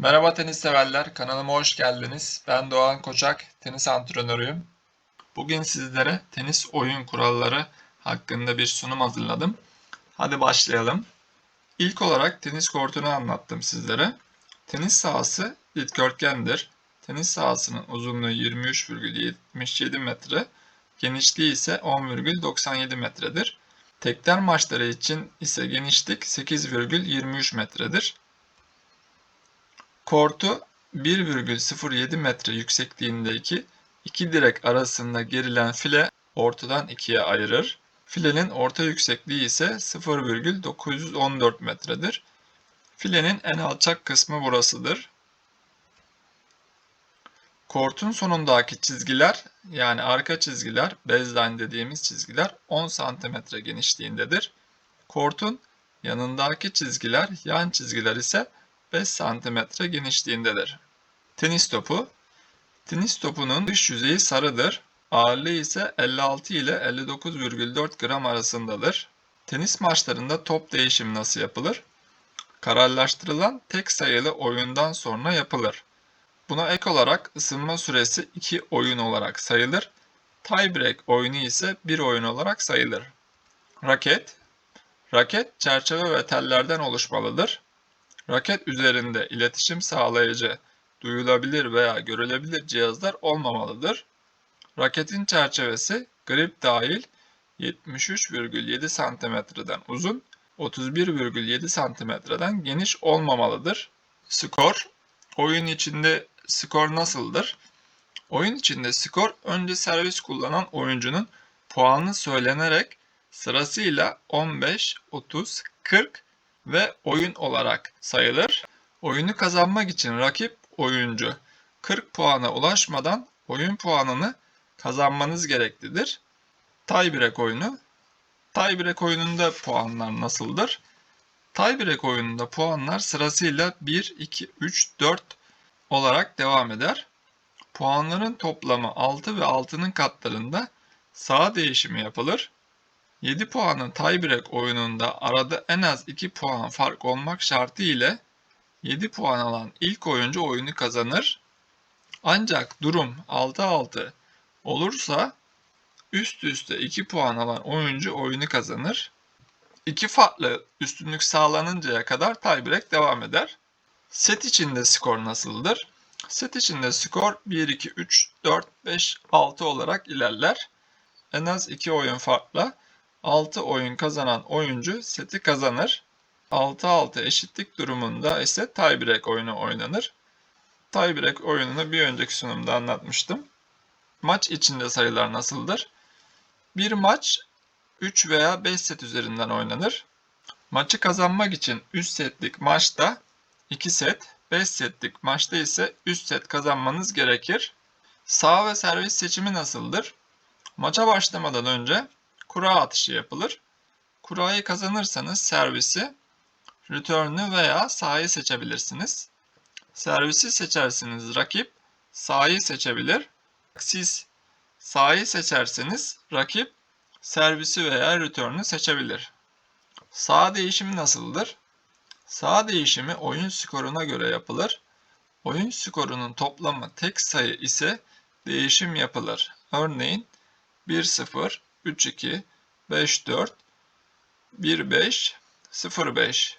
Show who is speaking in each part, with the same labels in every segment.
Speaker 1: Merhaba tenis severler, kanalıma hoş geldiniz. Ben Doğan Koçak, tenis antrenörüyüm. Bugün sizlere tenis oyun kuralları hakkında bir sunum hazırladım. Hadi başlayalım. İlk olarak tenis kortunu anlattım sizlere. Tenis sahası dikdörtgendir. Tenis sahasının uzunluğu 23,77 metre, genişliği ise 10,97 metredir. Tekler maçları için ise genişlik 8,23 metredir. Kortu 1,07 metre yüksekliğindeki iki direk arasında gerilen file ortadan ikiye ayırır. Filenin orta yüksekliği ise 0,914 metredir. Filenin en alçak kısmı burasıdır. Kortun sonundaki çizgiler yani arka çizgiler baseline dediğimiz çizgiler 10 cm genişliğindedir. Kortun yanındaki çizgiler yan çizgiler ise 5 cm genişliğindedir. Tenis topu Tenis topunun dış yüzeyi sarıdır. Ağırlığı ise 56 ile 59,4 gram arasındadır. Tenis maçlarında top değişimi nasıl yapılır? Kararlaştırılan tek sayılı oyundan sonra yapılır. Buna ek olarak ısınma süresi 2 oyun olarak sayılır. Tiebreak oyunu ise 1 oyun olarak sayılır. Raket Raket çerçeve ve tellerden oluşmalıdır. Raket üzerinde iletişim sağlayıcı, duyulabilir veya görülebilir cihazlar olmamalıdır. Raketin çerçevesi grip dahil 73,7 cm'den uzun, 31,7 cm'den geniş olmamalıdır. Skor Oyun içinde skor nasıldır? Oyun içinde skor önce servis kullanan oyuncunun puanı söylenerek sırasıyla 15, 30, 40 ve oyun olarak sayılır. Oyunu kazanmak için rakip oyuncu 40 puana ulaşmadan oyun puanını kazanmanız gereklidir. Tiebreak oyunu Tiebreak oyununda puanlar nasıldır? Tiebreak oyununda puanlar sırasıyla 1, 2, 3, 4 olarak devam eder. Puanların toplamı 6 ve 6'nın katlarında sağ değişimi yapılır. 7 puanın tiebreak oyununda arada en az 2 puan fark olmak şartı ile 7 puan alan ilk oyuncu oyunu kazanır. Ancak durum 6-6 olursa üst üste 2 puan alan oyuncu oyunu kazanır. İki farklı üstünlük sağlanıncaya kadar tiebreak devam eder. Set içinde skor nasıldır? Set içinde skor 1, 2, 3, 4, 5, 6 olarak ilerler. En az 2 oyun farkla 6 oyun kazanan oyuncu seti kazanır. 6-6 eşitlik durumunda ise tiebreak oyunu oynanır. Tiebreak oyununu bir önceki sunumda anlatmıştım. Maç içinde sayılar nasıldır? Bir maç 3 veya 5 set üzerinden oynanır. Maçı kazanmak için 3 setlik maçta 2 set, 5 setlik maçta ise 3 set kazanmanız gerekir. Sağ ve servis seçimi nasıldır? Maça başlamadan önce kura atışı yapılır. Kurayı kazanırsanız servisi, return'ü veya sahayı seçebilirsiniz. Servisi seçerseniz rakip sahayı seçebilir. Siz sahayı seçerseniz rakip servisi veya return'ü seçebilir. Sağ değişimi nasıldır? Sağ değişimi oyun skoruna göre yapılır. Oyun skorunun toplamı tek sayı ise değişim yapılır. Örneğin 1-0, 3-2, 5-4, 1-5, 0-5.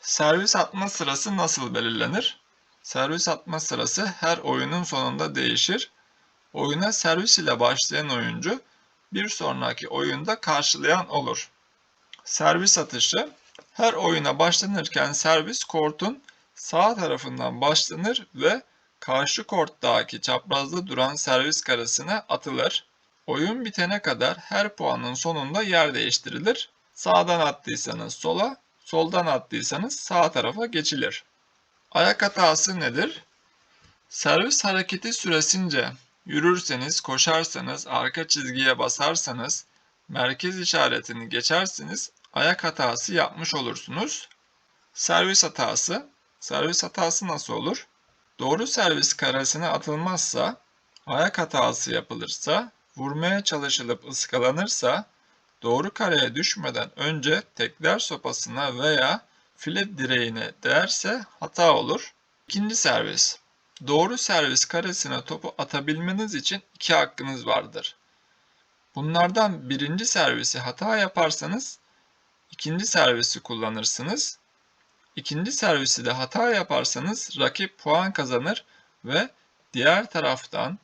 Speaker 1: Servis atma sırası nasıl belirlenir? Servis atma sırası her oyunun sonunda değişir. Oyuna servis ile başlayan oyuncu bir sonraki oyunda karşılayan olur. Servis atışı her oyuna başlanırken servis kortun sağ tarafından başlanır ve karşı korttaki çaprazda duran servis karesine atılır. Oyun bitene kadar her puanın sonunda yer değiştirilir. Sağdan attıysanız sola, soldan attıysanız sağ tarafa geçilir. Ayak hatası nedir? Servis hareketi süresince yürürseniz, koşarsanız, arka çizgiye basarsanız, merkez işaretini geçerseniz ayak hatası yapmış olursunuz. Servis hatası. Servis hatası nasıl olur? Doğru servis karesine atılmazsa, ayak hatası yapılırsa, vurmaya çalışılıp ıskalanırsa, doğru kareye düşmeden önce tekler sopasına veya file direğine değerse hata olur. İkinci servis. Doğru servis karesine topu atabilmeniz için iki hakkınız vardır. Bunlardan birinci servisi hata yaparsanız ikinci servisi kullanırsınız. İkinci servisi de hata yaparsanız rakip puan kazanır ve diğer taraftan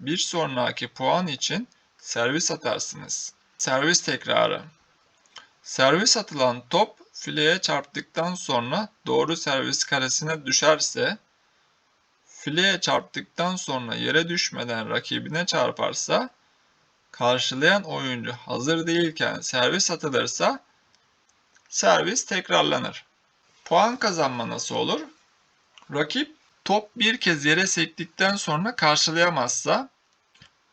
Speaker 1: bir sonraki puan için servis atarsınız. Servis tekrarı. Servis atılan top fileye çarptıktan sonra doğru servis karesine düşerse, fileye çarptıktan sonra yere düşmeden rakibine çarparsa, karşılayan oyuncu hazır değilken servis atılırsa, servis tekrarlanır. Puan kazanma nasıl olur? Rakip top bir kez yere sektikten sonra karşılayamazsa,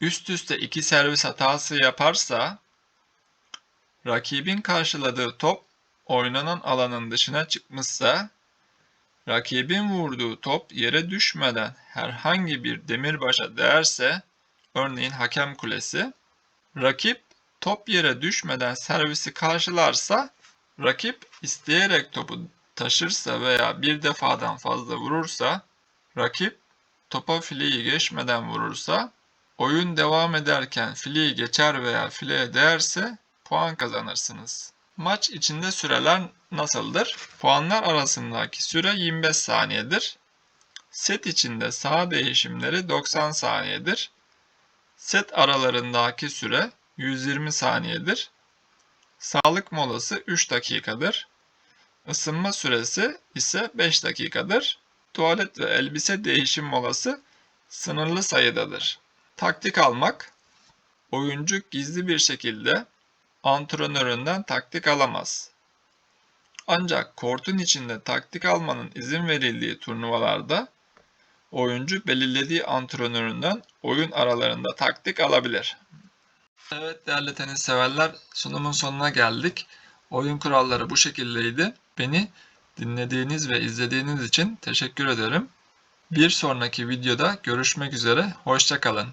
Speaker 1: üst üste iki servis hatası yaparsa, rakibin karşıladığı top oynanan alanın dışına çıkmışsa, rakibin vurduğu top yere düşmeden herhangi bir demirbaşa değerse, örneğin hakem kulesi, rakip top yere düşmeden servisi karşılarsa, rakip isteyerek topu taşırsa veya bir defadan fazla vurursa, rakip topa fileyi geçmeden vurursa, oyun devam ederken fileyi geçer veya fileye değerse puan kazanırsınız. Maç içinde süreler nasıldır? Puanlar arasındaki süre 25 saniyedir. Set içinde saha değişimleri 90 saniyedir. Set aralarındaki süre 120 saniyedir. Sağlık molası 3 dakikadır. Isınma süresi ise 5 dakikadır. Tuvalet ve elbise değişim molası sınırlı sayıdadır. Taktik almak Oyuncu gizli bir şekilde antrenöründen taktik alamaz. Ancak kortun içinde taktik almanın izin verildiği turnuvalarda oyuncu belirlediği antrenöründen oyun aralarında taktik alabilir. Evet değerli tenis severler sunumun sonuna geldik. Oyun kuralları bu şekildeydi. Beni dinlediğiniz ve izlediğiniz için teşekkür ederim. Bir sonraki videoda görüşmek üzere. Hoşçakalın.